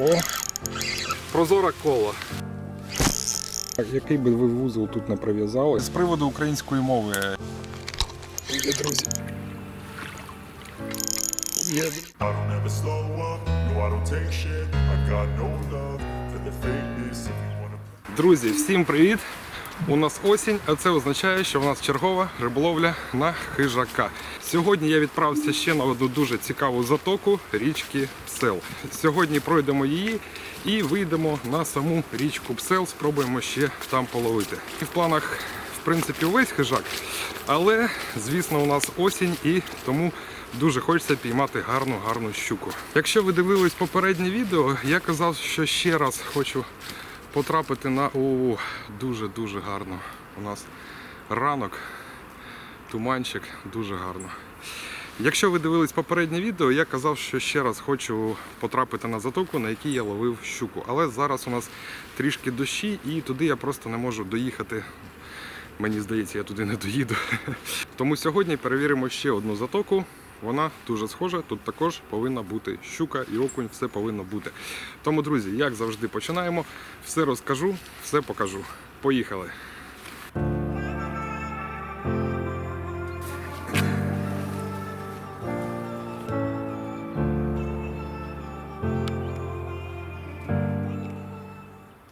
О! Прозора кола. Який би ви вузол тут не прив'язали? З приводу української мови. Є, друзі. Друзі, всім привіт! У нас осінь, а це означає, що в нас чергова риболовля на хижака. Сьогодні я відправився ще на одну дуже цікаву затоку річки Псел. Сьогодні пройдемо її і вийдемо на саму річку Псел, спробуємо ще там половити. І в планах, в принципі, увесь хижак, але звісно, у нас осінь і тому дуже хочеться піймати гарну гарну щуку. Якщо ви дивились попереднє відео, я казав, що ще раз хочу потрапити на О, дуже-дуже гарно. У нас ранок, туманчик, дуже гарно. Якщо ви дивились попереднє відео, я казав, що ще раз хочу потрапити на затоку, на якій я ловив щуку. Але зараз у нас трішки дощі і туди я просто не можу доїхати. Мені здається, я туди не доїду. Тому сьогодні перевіримо ще одну затоку. Вона дуже схожа. Тут також повинна бути щука і окунь, все повинно бути. Тому, друзі, як завжди, починаємо. Все розкажу, все покажу. Поїхали!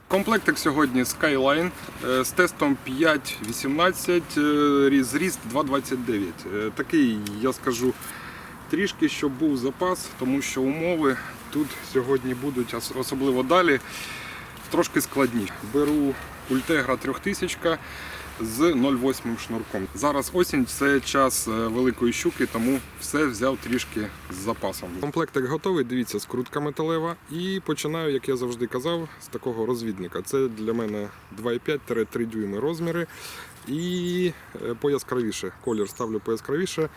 Комплектик сьогодні Skyline е, з тестом 5.18, е, зріст 2.29. Е, Такий, я скажу, трішки, щоб був запас, тому що умови тут сьогодні будуть, особливо далі, трошки складні. Беру Ультегра 3000 з 0,8 шнурком. Зараз осінь, це час е, великої щуки, тому все взяв трішки з запасом. Комплектик готовий, дивіться, скрутка металева. І починаю, як я завжди казав, з такого розвідника. Це для мене 2,5-3 дюйми розміри. І е, пояскравіше. Колір ставлю пояскравіше,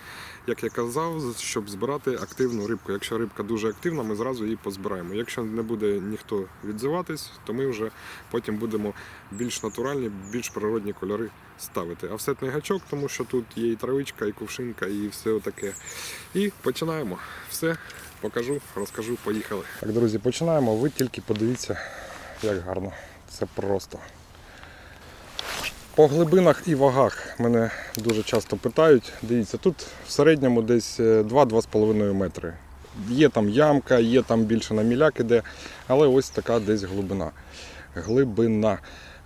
як я казав, щоб збирати активну рибку. Якщо рибка дуже активна, ми зразу її позбираємо. Якщо не буде ніхто відзиватись, то ми вже потім будемо більш натуральні, більш природні кольори ставити. Офсетний гачок, тому що тут є і травичка, і кувшинка, і все таке. І починаємо. Все покажу, розкажу, поїхали. Так, друзі, починаємо. Ви тільки подивіться, як гарно. Це просто. По глибинах і вагах мене дуже часто питають. Дивіться, тут в середньому десь е, 2-2,5 метри. Є там ямка, є там більше на міляк іде, але ось така десь глибина. Глибина.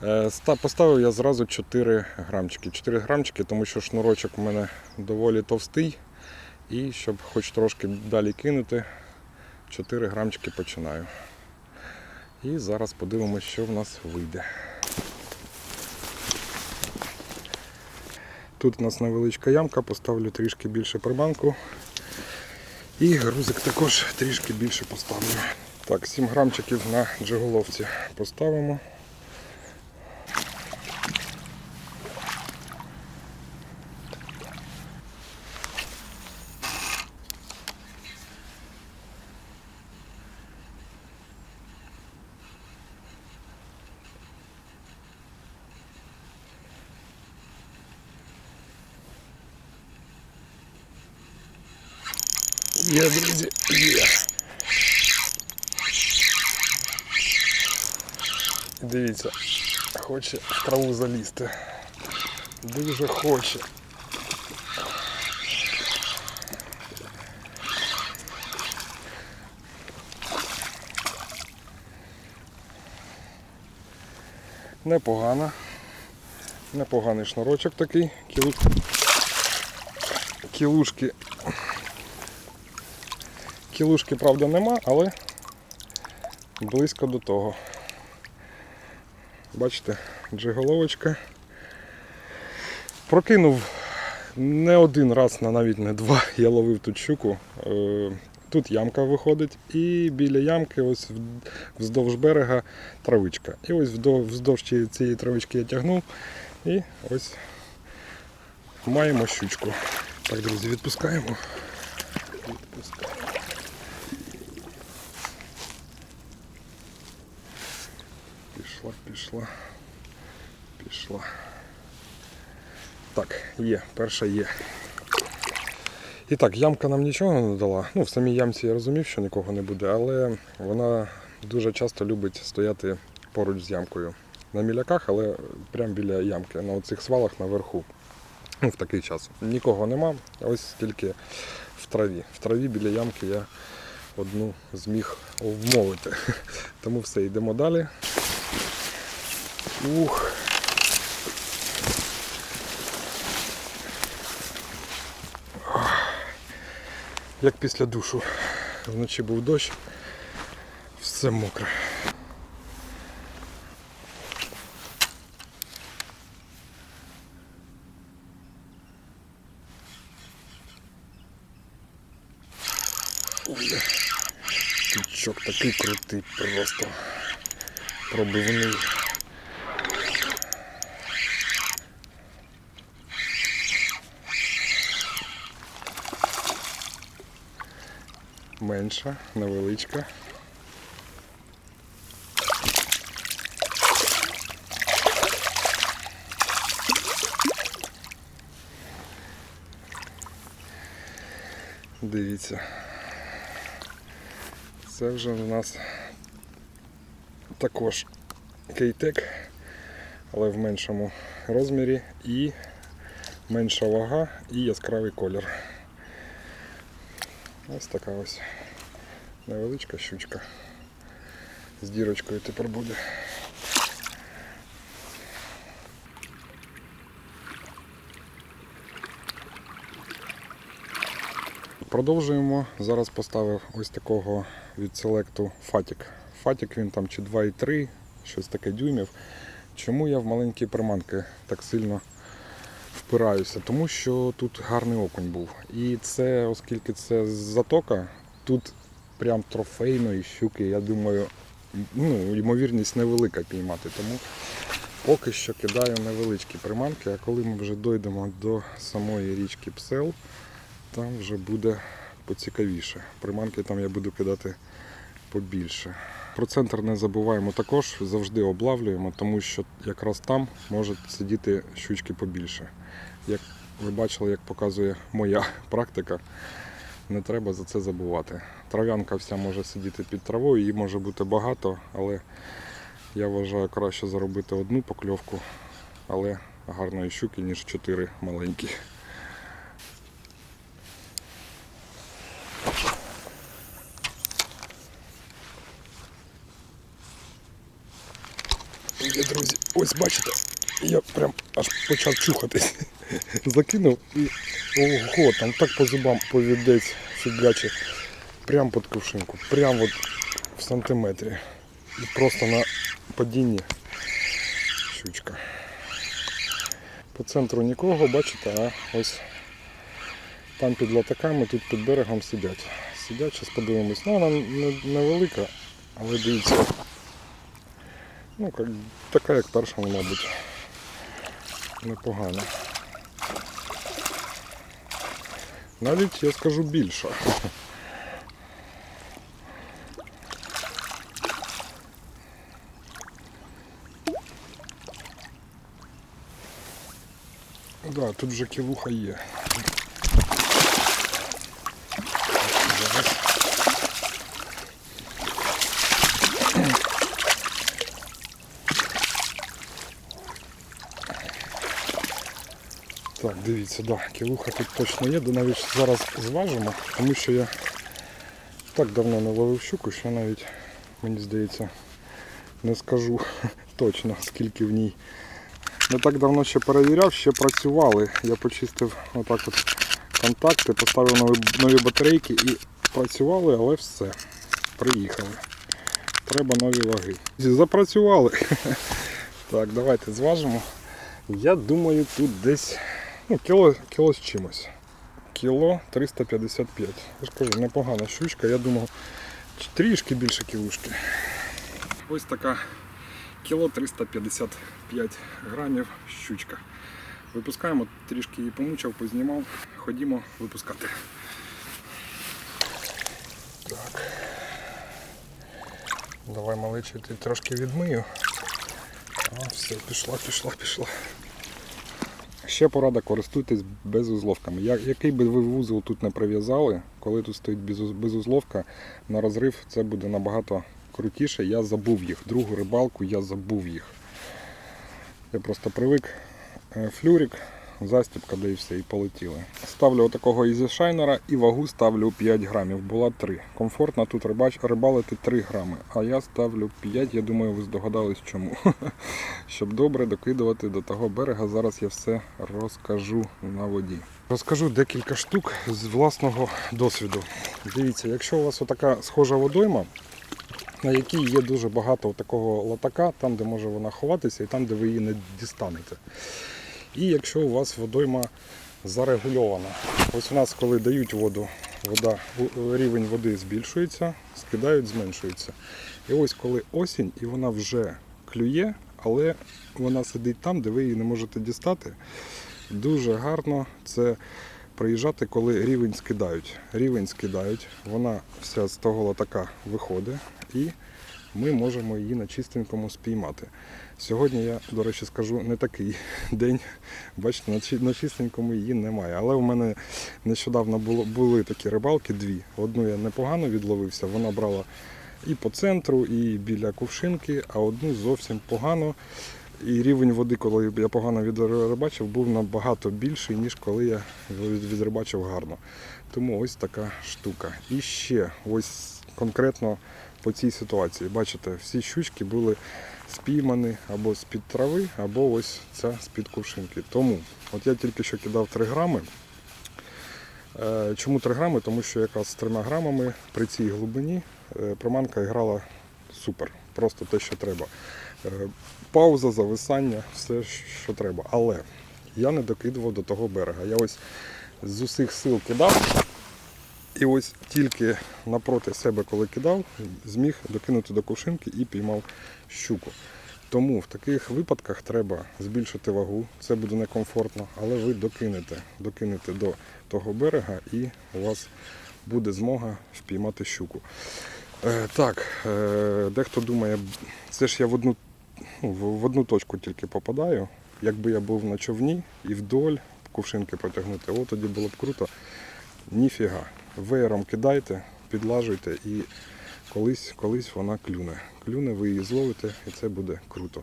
Е, Поставив я зразу 4 грамчики. 4 грамчики, тому що шнурочок у мене доволі товстий. І щоб хоч трошки далі кинути, 4 грамчики починаю. І зараз подивимося, що в нас вийде. Тут у нас невеличка ямка, поставлю трішки більше приманку. І грузик також трішки більше поставлю. Так, 7 грамчиків на джиголовці поставимо. Є, друзі, є. Дивіться, хоче в траву залізти. Дуже хоче. Непогано. Непоганий шнурочок такий. Кілу... Кілушки Кілушки, правда, нема, але близько до того. Бачите, джиголовочка. Прокинув не один раз, на навіть не два, я ловив тут щуку. Е, Тут ямка виходить, і біля ямки, ось вздовж берега травичка. І ось вздовж цієї- цієї травички я тягнув і ось маємо щучку. Так, друзі, відпускаємо. Відпускаємо. Пішла, пішла, пішла. Так, є, перша є. І так, ямка нам нічого не дала. Ну, в самій ямці я розумів, що нікого не буде, але вона дуже часто любить стояти поруч з ямкою. На міляках, але прямо біля ямки, на оцих свалах наверху. Ну, в такий час. Нікого нема, ось тільки в траві. В траві біля ямки я одну зміг вмовити. Тому все, йдемо далі. Ух. Як після душу. Вночі був дощ, все мокре. Ой, тючок такий крутий просто. Пробивний. Менша, невеличка. Дивіться. Це вже у нас також кейтек, але в меншому розмірі і менша вага і яскравий колір. Ось така ось невеличка щучка. З дірочкою тепер буде. Продовжуємо. Зараз поставив ось такого від селекту Фатік. Фатік він там чи 2,3, щось таке дюймів. Чому я в маленькі приманки так сильно впираюся? Тому що тут гарний окунь був. І це, оскільки це затока, тут прям трофейної щуки, я думаю, ну, ймовірність невелика піймати. Тому поки що кидаю невеличкі приманки, а коли ми вже дійдемо до самої річки Псел, там вже буде поцікавіше. Приманки там я буду кидати побільше. Про центр не забуваємо також, завжди облавлюємо, тому що якраз там можуть сидіти щучки побільше. Як ви бачили, як показує моя практика, не треба за це забувати. Трав'янка вся може сидіти під травою, її може бути багато, але я вважаю краще заробити одну покльовку, але гарної щуки, ніж чотири маленькі. Є, друзі, ось бачите, я прям аж почав чухатись. Закинув і ого, там так по зубам повідець фігачить. Прям під кувшинку, прям от в сантиметрі. І просто на падінні щучка. По центру нікого, бачите, а ось там під латаками, тут під берегом сидять. Сидять, зараз подивимось. Ну, вона невелика, але дивіться. Ну, така як перша, мабуть. Непогана. Навіть я скажу більше. Да, тут вже кілуха є. Зараз. Так, дивіться, да, кілуха тут точно є, де навіть зараз зважимо, тому що я так давно не ловив щуку, що навіть, мені здається, не скажу точно, скільки в ній. Не так давно ще перевіряв, ще працювали. Я почистив отак от контакти, поставив нові, нові батарейки і працювали, але все. Приїхали. Треба нові ваги. Запрацювали. Так, давайте зважимо. Я думаю, тут десь ну, кіло, кіло з чимось. Кіло 355. Я ж кажу, непогана щучка. Я думав, трішки більше кілушки. Ось така кіло 355 грамів щучка. Випускаємо, трішки її помучав, познімав. Ходімо випускати. Так. Давай малечі, ти трошки відмию. А, все, пішла, пішла, пішла. Ще порада, користуйтесь безузловками. Який би ви вузол тут не прив'язали, коли тут стоїть безуз- безузловка, на розрив це буде набагато крутіше, я забув їх. Другу рибалку я забув їх. Я просто привик. Е, Флюрик, застібка, де і все, і полетіли. Ставлю отакого ізішайнера і вагу ставлю 5 грамів. Була 3. Комфортно тут рибач, рибалити 3 грами, а я ставлю 5, я думаю, ви здогадались чому. Щоб добре докидувати до того берега, зараз я все розкажу на воді. Розкажу декілька штук з власного досвіду. Дивіться, якщо у вас отака схожа водойма, на якій є дуже багато такого латака, там, де може вона ховатися, і там, де ви її не дістанете. І якщо у вас водойма зарегульована. Ось у нас, коли дають воду, вода, рівень води збільшується, скидають, зменшується. І ось коли осінь, і вона вже клює, але вона сидить там, де ви її не можете дістати. Дуже гарно це приїжджати, коли рівень скидають. Рівень скидають, вона вся з того латака виходить і ми можемо її на чистенькому спіймати. Сьогодні я, до речі, скажу не такий день. Бачите, на чистенькому її немає. Але в мене нещодавно було, були такі рибалки, дві. Одну я непогано відловився, вона брала і по центру, і біля кувшинки, а одну зовсім погано. І рівень води, коли я погано відрибачив, був набагато більший, ніж коли я відрибачив гарно. Тому ось така штука. І ще ось конкретно по цій ситуації. Бачите, всі щучки були спіймані або з-під трави, або ось ця з-під кувшинки. Тому от я тільки що кидав 3 грами. Е, Чому 3 грами? Тому що якраз з 3 грамами при цій глибині е, приманка грала супер. Просто те, що треба. Е, Пауза, зависання, все, що треба. Але я не докидував до того берега. Я ось з усіх сил кидав. І ось тільки напроти себе, коли кидав, зміг докинути до кувшинки і піймав щуку. Тому в таких випадках треба збільшити вагу, це буде некомфортно, але ви докинете, докинете до того берега і у вас буде змога впіймати щуку. Е, так, е, дехто думає, це ж я в одну, ну, в одну точку тільки попадаю. Якби я був на човні і вдоль кувшинки протягнути, о, тоді було б круто. Ніфіга. Веєром кидайте, підлажуйте і колись, колись вона клюне. Клюне, ви її зловите і це буде круто.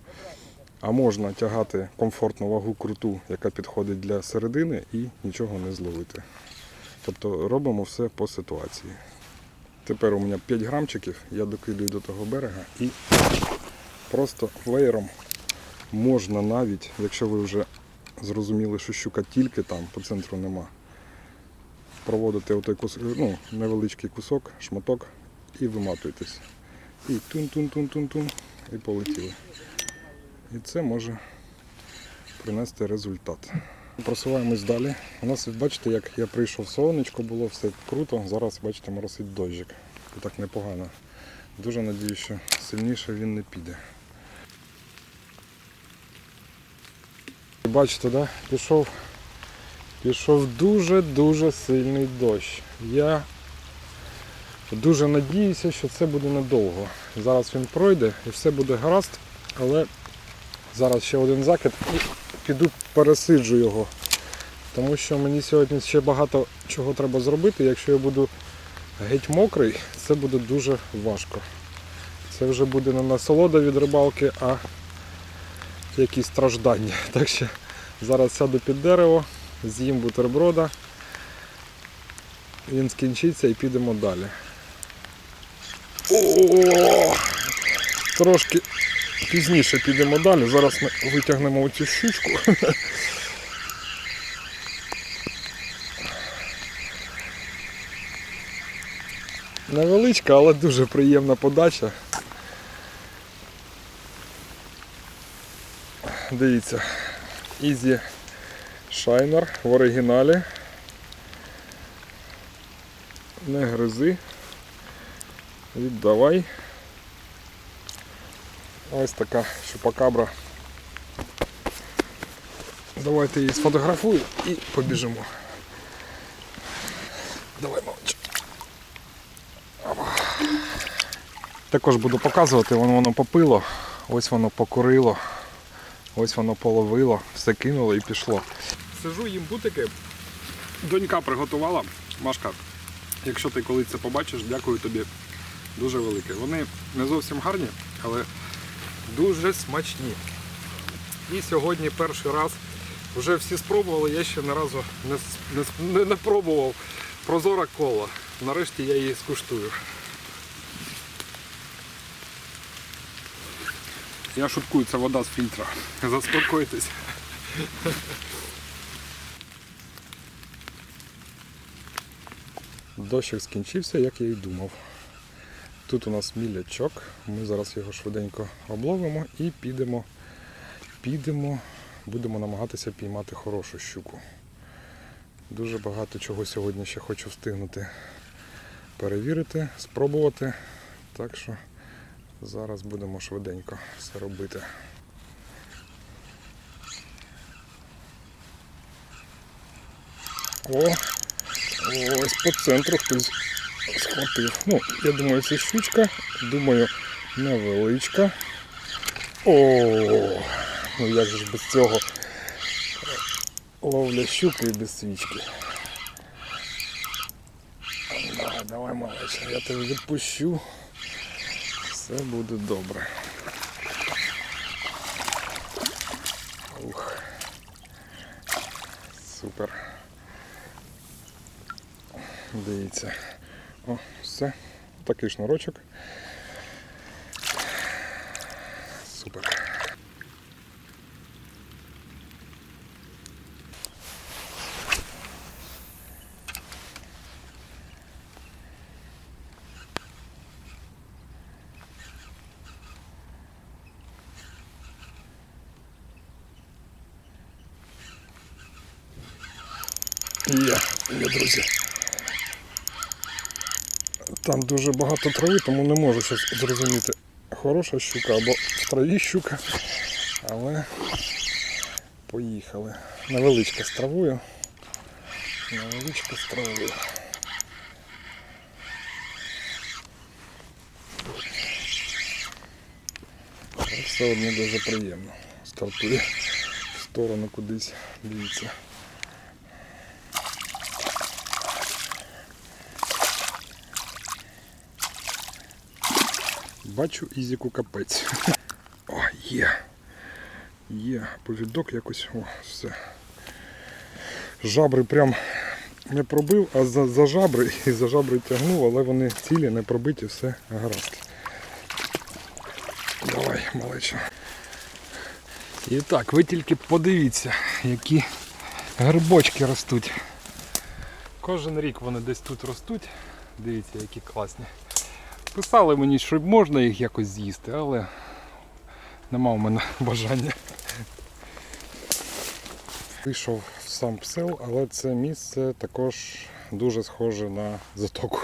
А можна тягати комфортну вагу круту, яка підходить для середини, і нічого не зловити. Тобто робимо все по ситуації. Тепер у мене 5 грамчиків, я докидую до того берега і просто веєром можна навіть, якщо ви вже зрозуміли, що щука тільки там, по центру нема, проводите отой кус... ну, невеличкий кусок, шматок і виматуєтесь. І тун-тун-тун-тун-тун, і полетіли. І це може принести результат. Просуваємось далі. У нас, бачите, як я прийшов сонечко, було все круто. Зараз, бачите, моросить дощик. І так непогано. Дуже надію, що сильніше він не піде. Бачите, да? пішов, пішов дуже-дуже сильний дощ. Я дуже надіюся, що це буде недовго. Зараз він пройде і все буде гаразд, але зараз ще один закид і піду пересиджу його. Тому що мені сьогодні ще багато чого треба зробити. Якщо я буду геть мокрий, це буде дуже важко. Це вже буде не насолода від рибалки, а якісь страждання. Так що зараз сяду під дерево, з'їм бутерброда, він скінчиться і підемо далі. О, трошки пізніше підемо далі. Зараз ми витягнемо оцю щучку. Невеличка, але дуже приємна подача. Дивіться, Easy Shiner в оригіналі. Не гризи. Віддавай. Ось така щупакабра. Давайте її сфотографую і побіжимо. Давай, молодчик. Також буду показувати, воно воно попило, ось воно покурило, ось воно половило, все кинуло і пішло. Сижу, їм бутики. Донька приготувала. Машка, якщо ти колись це побачиш, дякую тобі дуже велике. Вони не зовсім гарні, але дуже смачні. І сьогодні перший раз вже всі спробували, я ще ні разу не, не, не, не пробував прозора кола. Нарешті я її скуштую. Я шуткую, це вода з фільтра. Заспокойтесь. Дощик скінчився, як я і думав. Тут у нас мілячок. Ми зараз його швиденько обловимо і підемо, підемо, будемо намагатися піймати хорошу щуку. Дуже багато чого сьогодні ще хочу встигнути перевірити, спробувати. Так що зараз будемо швиденько все робити. О, ось по центру хтось схватив. Ну, я думаю, це щучка. Думаю, невеличка. О, ну як же ж без цього ловля щуки і без свічки. Давай, давай, малеча, я тебе відпущу. Все буде добре. Ух. Супер. Дивіться. О, все. Такий шнурочок. Супер. Є, є, друзі. Там дуже багато трави, тому не можу щось зрозуміти. Хороша щука або в траві щука. Але поїхали. Невеличка з травою. Невеличка з травою. Все одно дуже приємно. Стартує в сторону кудись. Дивіться. Бачу ізіку капець. О, є. Є. Повідок якось. О, все. Жабри прям не пробив, а за, за жабри і за жабри тягнув, але вони цілі, не пробиті, все гаразд. Давай, малеча. І так, ви тільки подивіться, які грибочки ростуть. Кожен рік вони десь тут ростуть. Дивіться, які класні. Писали мені, що можна їх якось з'їсти, але нема у мене бажання. Вийшов в сам псел, але це місце також дуже схоже на затоку.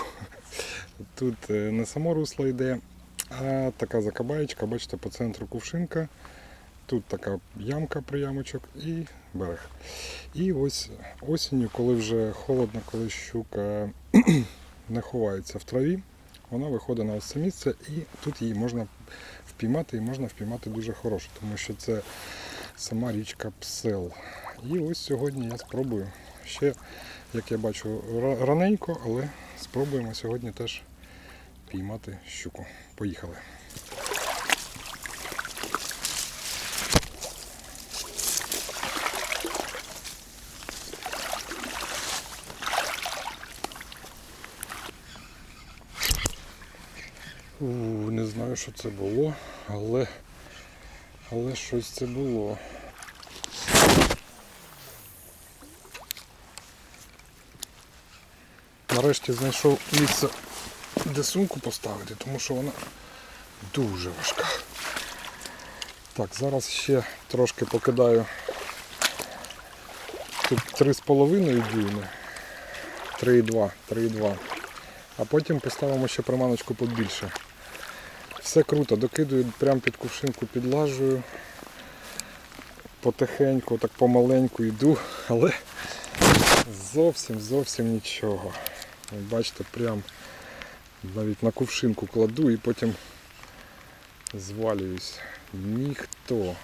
Тут е, не само русло йде, а така закабаєчка, бачите, по центру кувшинка. Тут така ямка приямочок і берег. І ось осінню, коли вже холодно, коли щука не ховається в траві, вона виходить на ось це місце і тут її можна впіймати і можна впіймати дуже хороше, тому що це сама річка Псел. І ось сьогодні я спробую. Ще, як я бачу, раненько, але спробуємо сьогодні теж піймати щуку. Поїхали. У, не знаю, що це було, але, але щось це було. Нарешті знайшов місце, де сумку поставити, тому що вона дуже важка. Так, зараз ще трошки покидаю. Тут 3,5 дюйми. 3,2, 3,2. А потім поставимо ще приманочку побільше. Все круто, докидую прямо під кувшинку, підлажую. Потихеньку, так помаленьку йду, але зовсім зовсім нічого. Бачите, прям навіть на кувшинку кладу і потім звалююсь. Ніхто.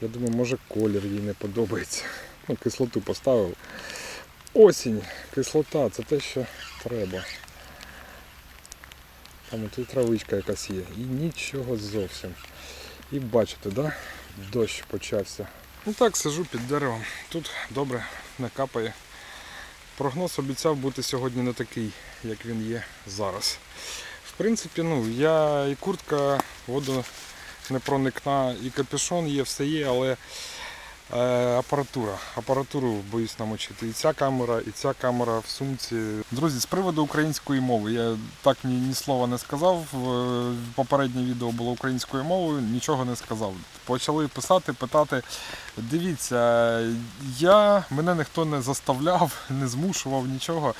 Я думаю, може колір їй не подобається. Ну, кислоту поставив. Осінь, кислота, це те, що треба. Там тут травичка якась є. І нічого зовсім. І бачите, да? дощ почався. Ну так, сижу під деревом. Тут добре не капає. Прогноз обіцяв бути сьогодні не такий, як він є зараз. В принципі, ну, я і куртка, воду не проникна, і капюшон є, все є, але апаратура. Апаратуру боюсь намочити. І ця камера, і ця камера в сумці. Друзі, з приводу української мови, я так ні, ні слова не сказав. Е, Попереднє відео було українською мовою, нічого не сказав. Почали писати, питати. Дивіться, я мене ніхто не заставляв, не змушував нічого.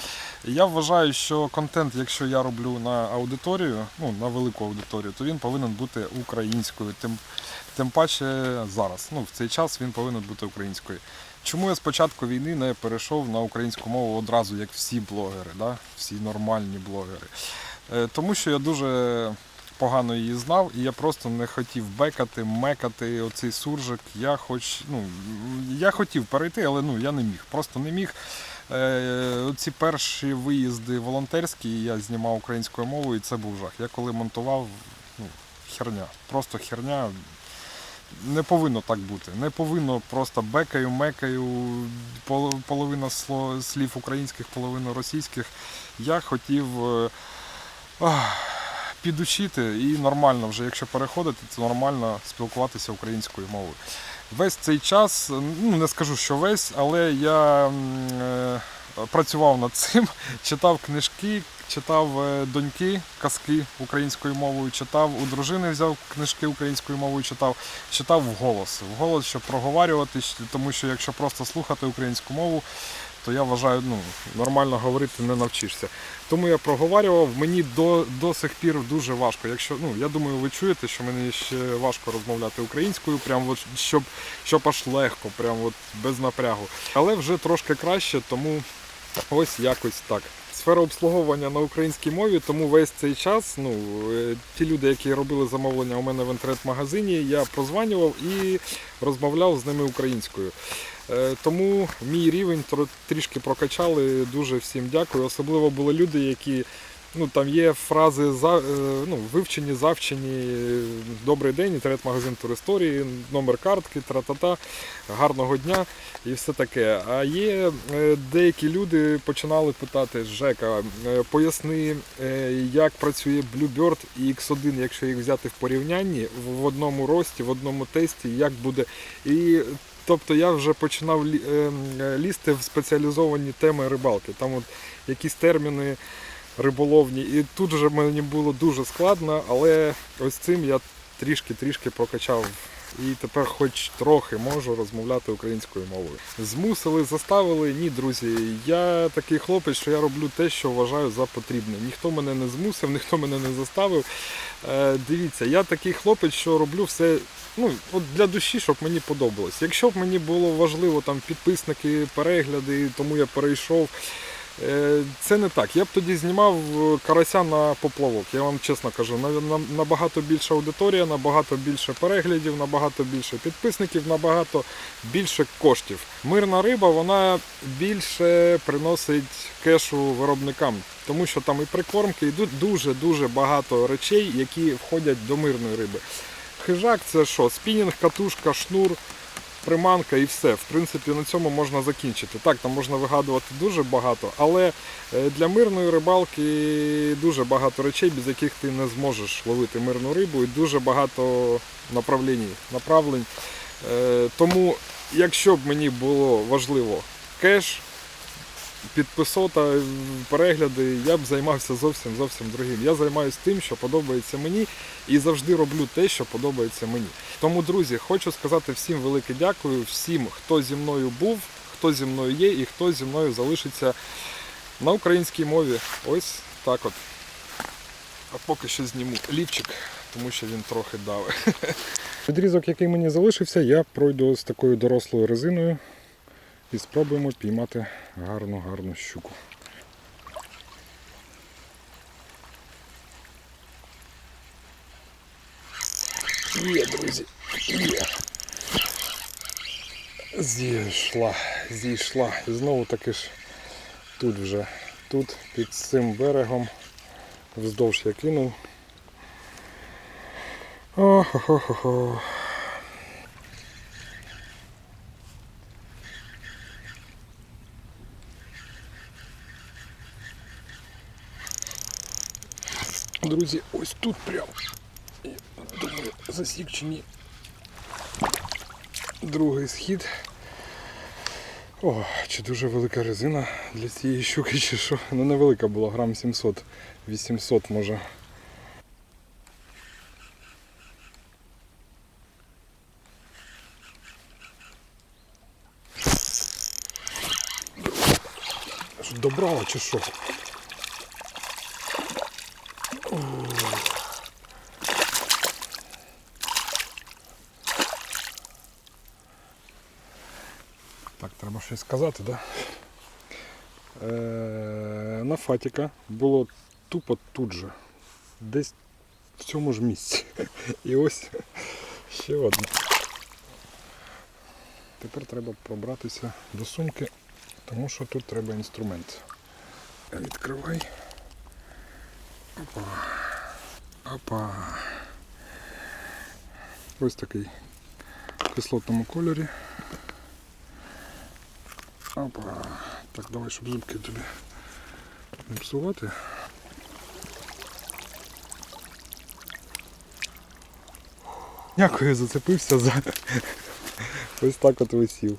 Я вважаю, що контент, якщо я роблю на аудиторію, ну на велику аудиторію, то він повинен бути українською. Тим, тим паче зараз. Ну, в цей час він повинен бути українською. Чому я з початку війни не перейшов на українську мову одразу, як всі блогери, да? всі нормальні блогери? Е, Тому що я дуже погано її знав, і я просто не хотів бекати, мекати оцей суржик. Я хоч, ну, я хотів перейти, але ну, я не міг. Просто не міг. Е, ці перші виїзди волонтерські я знімав українською мовою, і це був жах. Я коли монтував, ну, херня, просто херня. Не повинно так бути. Не повинно просто бекаю, мекаю, половина слів українських, половина російських. Я хотів е, підучити і нормально вже, якщо переходити, то нормально спілкуватися українською мовою. Весь цей час, ну не скажу, що весь, але я е, працював над цим, читав книжки, читав е, доньки казки українською мовою, читав у дружини, взяв книжки українською мовою, читав, читав вголос. Вголос, щоб проговарювати, тому що якщо просто слухати українську мову, то я вважаю, ну, нормально говорити не навчишся. Тому я проговорював, мені до, до сих пір дуже важко. Якщо, ну, я думаю, ви чуєте, що мені ще важко розмовляти українською, прям от, щоб, щоб аж легко, прям от без напрягу. Але вже трошки краще, тому ось якось так. Сфера обслуговування на українській мові, тому весь цей час, ну, е, ті люди, які робили замовлення у мене в інтернет-магазині, я прозванював і розмовляв з ними українською. Е, Тому мій рівень трішки прокачали. Дуже всім дякую. Особливо були люди, які ну там є фрази е, ну, вивчені, завчені. Добрий день, інтернет-магазин туристорії, номер картки, тра-та-та, гарного дня і все таке. А є е, деякі люди починали питати Жека, е, поясни, як працює Bluebird і X1, якщо їх взяти в порівнянні в одному рості, в одному тесті, як буде. І Тобто я вже починав лі- е, е, лізти в спеціалізовані теми рибалки. Там от якісь терміни риболовні. І тут вже мені було дуже складно, але ось цим я трішки-трішки прокачав. І тепер хоч трохи можу розмовляти українською мовою. Змусили, заставили? Ні, друзі. Я такий хлопець, що я роблю те, що вважаю за потрібне. Ніхто мене не змусив, ніхто мене не заставив. Е, дивіться, я такий хлопець, що роблю все ну, от для душі, щоб мені подобалось. Якщо б мені було важливо там підписники, перегляди, тому я перейшов. Е, Це не так. Я б тоді знімав е, карася на поплавок. Я вам чесно кажу, на- на- набагато більша аудиторія, набагато більше переглядів, набагато більше підписників, набагато більше коштів. Мирна риба вона більше приносить кешу виробникам, тому що там і прикормки, і дуже дуже багато речей, які входять до мирної риби. Хижак це що? Спінінг, катушка, шнур, приманка і все. В принципі, на цьому можна закінчити. Так, там можна вигадувати дуже багато, але е, для мирної рибалки дуже багато речей, без яких ти не зможеш ловити мирну рибу, і дуже багато направлень. Е, Тому, якщо б мені було важливо кеш, підписота, перегляди, я б займався зовсім зовсім другим. Я займаюся тим, що подобається мені, і завжди роблю те, що подобається мені. Тому, друзі, хочу сказати всім велике дякую, всім, хто зі мною був, хто зі мною є і хто зі мною залишиться на українській мові. Ось так от. А поки що зніму лівчик, тому що він трохи давить. Відрізок, який мені залишився, я пройду з такою дорослою резиною і спробуємо піймати гарну гарну щуку. Є, друзі, є. Зійшла, зійшла. І знову таки ж тут вже, тут під цим берегом Вздовж я кинув. О-хо-хо-хо-хо. Друзі, ось тут прям. Я думаю, засік чи ні. Другий схід. О, чи дуже велика резина для цієї щуки, чи що. Ну невелика була, грам 700-800 може. Добрала чи що? Так, треба щось сказати? Да? Е, на Фатіка було тупо тут же. Десь в цьому ж місці. І ось ще одне. Тепер треба пробратися до сумки, тому що тут треба інструмент. Відкривай. Опа. Опа. Ось такий в кислотному кольорі. Опа. Так, давай, щоб зубки тобі не псувати. Дякую, зацепився за ось так от висів.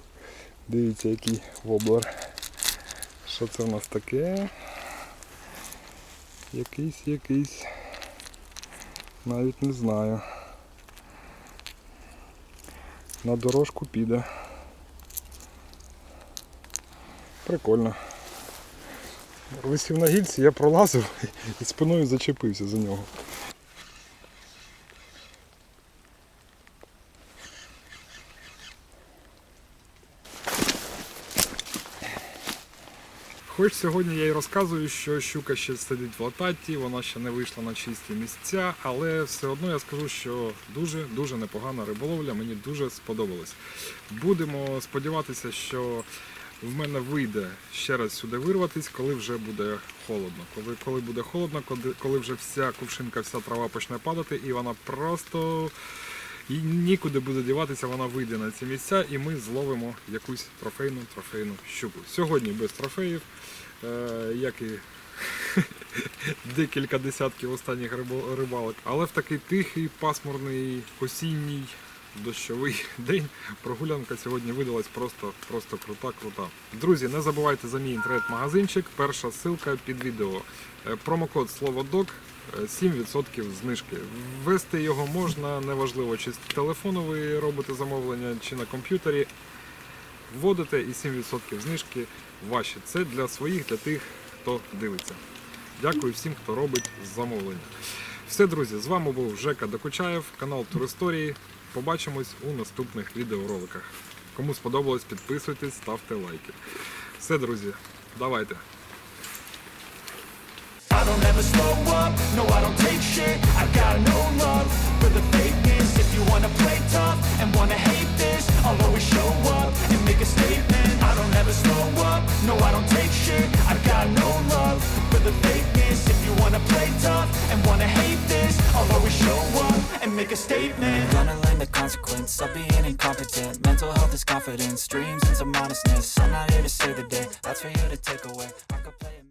Дивіться, який воблер. Що це у нас таке? Якийсь, якийсь. Навіть не знаю. На дорожку піде. Прикольно. Висів на гільці, я пролазив і спиною зачепився за нього. Хоч сьогодні я й розказую, що щука ще сидить в лататі, вона ще не вийшла на чисті місця, але все одно я скажу, що дуже-дуже непогана риболовля, мені дуже сподобалось. Будемо сподіватися, що в мене вийде ще раз сюди вирватися, коли вже буде холодно. Коли, коли буде холодно, коли, коли вже вся кувшинка, вся трава почне падати, і вона просто і нікуди буде діватися, вона вийде на ці місця, і ми зловимо якусь трофейну трофейну щуку. Сьогодні без трофеїв, е, як і декілька десятків останніх рибалок. Але в такий тихий, пасмурний, осінній, дощовий день прогулянка сьогодні видалась просто, просто крута, крута. Друзі, не забувайте за мій інтернет-магазинчик. Перша ссылка під відео. Е, Промокод слово ДОК. е, 7% знижки. Ввести його можна, неважливо, чи з телефону ви робите замовлення, чи на комп'ютері. Вводите і 7% знижки ваші. Це для своїх, для тих, хто дивиться. Дякую всім, хто робить замовлення. Все, друзі, з вами був Жека Докучаєв, канал Туристорії. Побачимось у наступних відеороликах. Кому сподобалось, підписуйтесь, ставте лайки. Все, друзі, давайте. I don't ever slow up, no I don't take shit I got no love for the fakeness If you wanna play tough and wanna hate this I'll always show up and make a statement I don't ever slow up, no I don't take shit I got no love for the fakeness wanna play tough and wanna hate this I'll always show up and make a statement. I'm Gonna learn the consequence of being incompetent. Mental health is confidence, dreams and some honestness I'm not here to save the day, that's for you to take away